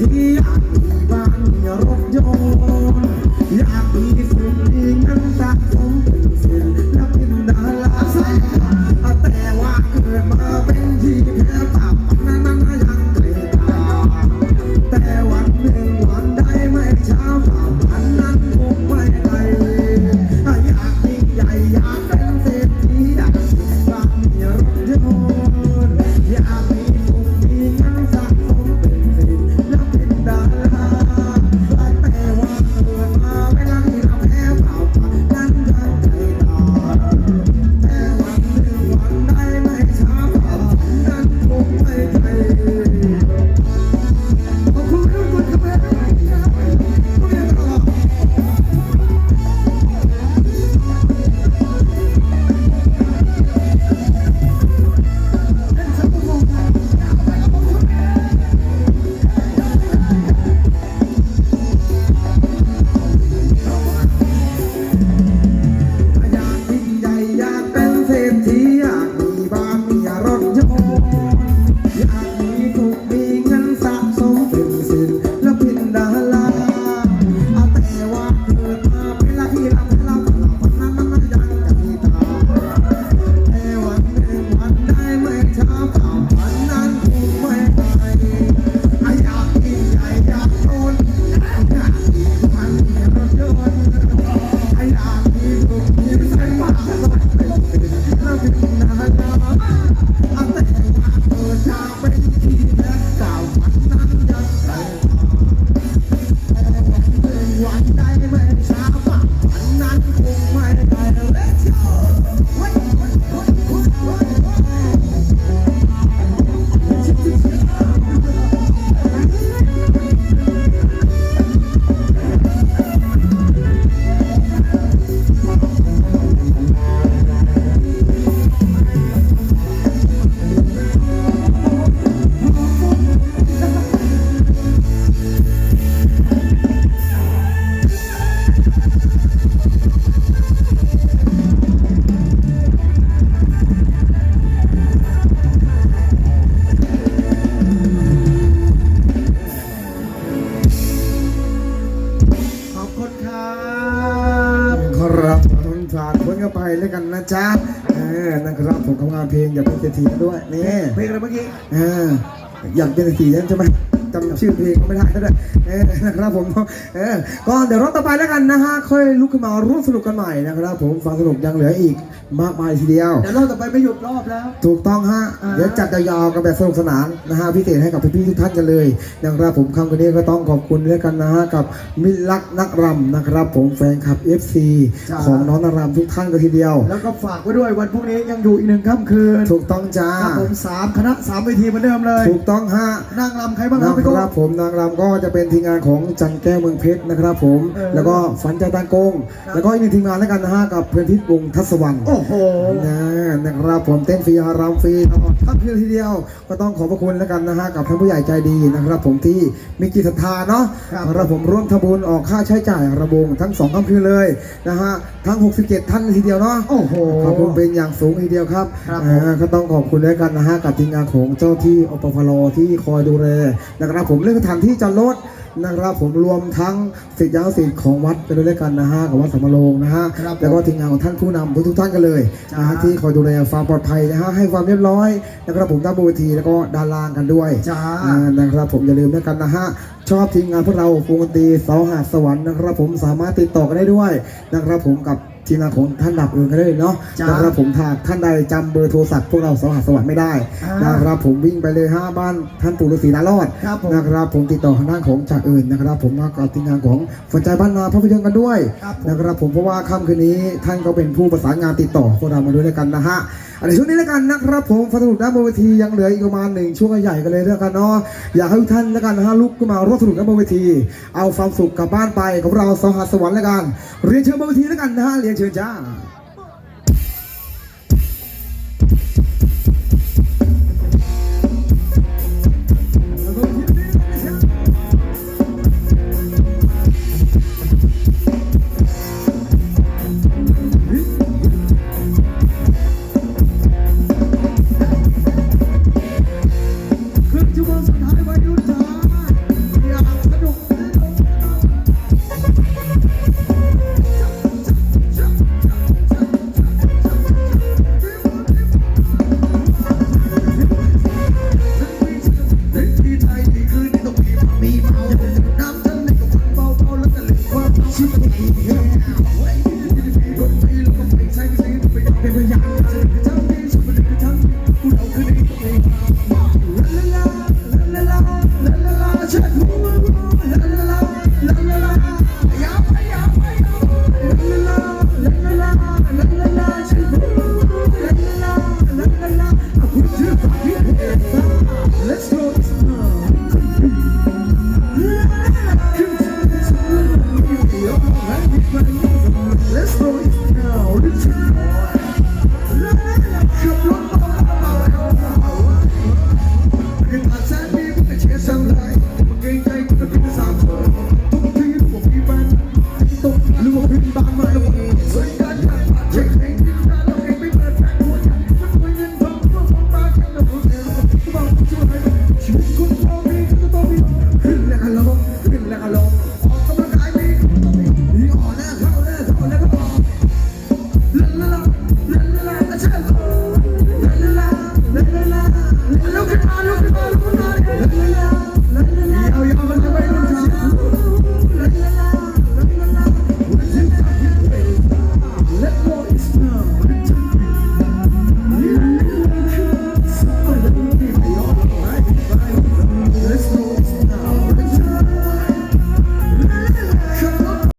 ที่อัดบ้านรถยน ไม่ช้าป่ะอันนั้นคงไม่ จ๊ะเออนะครับผมทำงานเพลงอย่าเป็นเศรษฐีด้วยนี่เพลงอะไรเมื่อกี้เอออยากเป็นเศรษฐีนั่นใช่ไหม จำชื่อเพลงก็ไม่ได้ก็ได้เออนะครับผมเออก็เดี๋ยวรอบต่อไปแล้วกันนะฮะค่อยลุกขึ้นมาร่วมสนุกกันใหม่นะครับผมฟังสนุกยังเหลืออีกมากมายทีเดียว เดี๋ยวรอบต่อไปไม่หยุดรอบแล้ว ถูกต้องฮะอ่า เดี๋ยวจัดยาวๆกันแบบสนุกสนานนะฮะพิเศษให้กับพี่ๆทุกท่านกันเลยนะครับผมคำวันนี้ก็ต้องขอบคุณด้วยกันนะฮะกับมิตรรักนักรำนะครับ ผมแฟนคลับ FC ของน้องนารำทุกท่านกันทีเดียว แล้วก็ฝากไว้ด้วยวันพรุ่งนี้ยังอยู่อีกหนึ่งค่ำคืนถูกต้องจ้า ครับผมสามคณะสามเวทีเหมือนเดิมเลย ถูกต้องฮะ นางรำใครบ้างคนะรับพี่โก้ครับผมนางรำก็จะเป็นทีมงานของจันแก้วเมืองเพชรนะครับผม เออ แล้วก็ฝันใจตังโกงครับแล้วก็อีกหนึ่งทีมงานแล้วกันนะฮะกับเพื่อนพิษวงศ์ทัศวรรณ โอ้โห นะนะครับผมเต้นฟรีรำฟรีตลอดทั้งคืนทีเดียวก็ต้องขอบพระคุณแล้วกันนะฮะกับท่านผู้ใหญ่ใจดีนะครับ ผมที่มีจิตศรัทธาเนาะครับนะครับผมร่วมทำบุญออกค่าใช้จ่ายระบงทั้งสองค่ำคืนเลยนะฮะทั้ง 67 ท่านทีเดียวเนาะโอ้โหขอบคุณเป็นอย่างสูงทีเดียวครับครับผม อ่าก็ต้องขอบคุณด้วยกันนะฮะกับทีมงานของเจ้าที่อปพลที่คอยดูแลนะครับผมเรื่องสถานที่จอดรถนะครับผมรวมทั้งสิทธิยาสิทธิ์ของวัดไปด้วยกันนะฮะกับวัดสมโรงนะฮะครับผมแล้วก็ทีมงานของท่านผู้นำทุกๆท่านกันเลยจ้านะฮะที่คอยดูแลความปลอดภัยนะฮะให้ความเรียบร้อยนะครับผมด้านบนเวทีแล้วก็ด้านล่างกันด้วยจ้า อ่านะครับผมอย่าลืมด้วยกันนะฮะชอบทีมงานพวกเราวงดนตรีเสาหาดสวรรค์นะครับผมสามารถติดต่อกันได้ด้วยนะครับผมกับ ทีมงานของท่านดับอื่นกันได้เลยเนาะจ้านะครับผมถ้าท่านใดจำเบอร์โทรศัพท์พวกเราเสาหาดสวรรค์ไม่ได้อ่านนะครับผมวิ่งไปเลยห้าบ้านท่านปู่ฤาษีนารอดครับผมนะครับผมติดต่อทางด้านของจากอื่นนะครับ ผมมากับทีมงานของฝันใจบ้านนาภาพยนตร์กันด้วยครับผม นะครับผมเพราะว่าค่ำคืนนี้ท่านก็เป็นผู้ประสานงานติดต่อพวกเรามาด้วยด้วยกันนะฮะอัน ในช่วงนี้แล้วกันนะครับผมฟันสนุกด้านบนเวทียังเหลืออีกประมาณหนึ่งช่วงใหญ่กันเลยแล้วกันเนาะอยากให้ทุกท่านแล้วกันนะฮะลุกขึ้นมาร่วมสนุกด้านบนเวที เอาความสุขกลับบ้านไปกับเราสหัสสวรรค์แล้วกันเรียนเชิญบนเวทีแล้วกันนะฮะเรียนเชิญจ้า